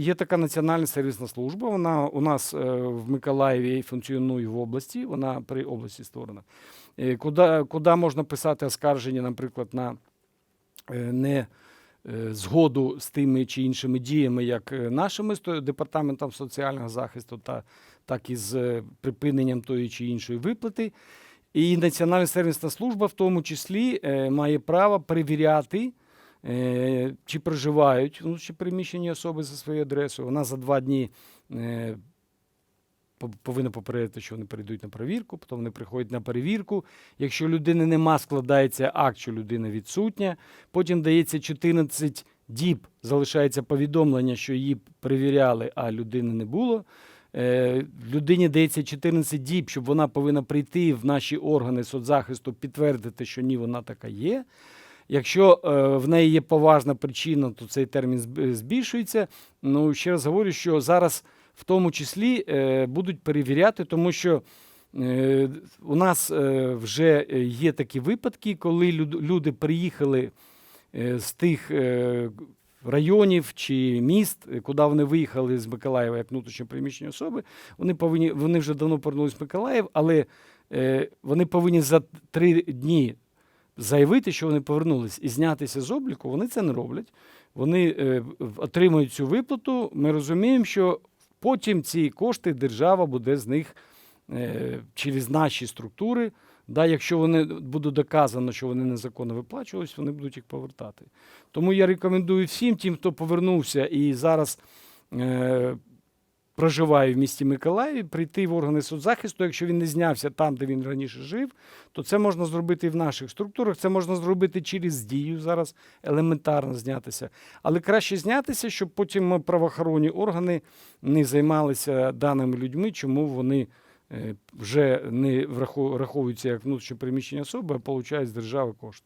Є така національна сервісна служба. Вона у нас е, в Миколаєві функціонує в області. Вона при області створена. Е, Куди, куди можна писати оскарження, наприклад, на е, не згоду з тими чи іншими діями, як нашими департаментом соціального захисту, та так і з припиненням тої чи іншої виплати. І Національна сервісна служба в тому числі має право перевіряти, чи проживають внутрішньо переміщені особи за своєю адресою. Вона за два дні е, повинна попередити, що вони перейдуть на перевірку, потім вони приходять на перевірку. Якщо людини нема, складається акт, що людина відсутня. Потім дається 14 діб, залишається повідомлення, що її перевіряли, а людини не було. Е, Людині дається 14 діб, щоб вона повинна прийти в наші органи соцзахисту, підтвердити, що ні, вона така є. Якщо е, в неї є поважна причина, то цей термін збільшується. Ну, ще раз говорю, що зараз в тому числі е, будуть перевіряти, тому що е, у нас вже є такі випадки, коли люд- люди приїхали з тих районів чи міст, куди вони виїхали з Миколаєва як внутрішньо переміщені особи. Вони повинні вони вже давно повернулися в Миколаїв, але вони повинні за три дні заявити, що вони повернулись і знятися з обліку. Вони це не роблять. Вони е, отримують цю виплату. Ми розуміємо, що потім ці кошти держава буде з них е, через наші структури. Да, якщо вони буде доказано, що вони незаконно виплачувались, вони будуть їх повертати. Тому я рекомендую всім тим, хто повернувся і зараз е, проживає в місті Миколаєві, прийти в органи соцзахисту. Якщо він не знявся там, де він раніше жив, то це можна зробити і в наших структурах. Це можна зробити через дію зараз елементарно знятися. Але краще знятися, щоб потім правоохоронні органи не займалися даними людьми, чому вони е, вже не врахов- враховуються як внутрішньо переміщені особи, а получають з держави кошти.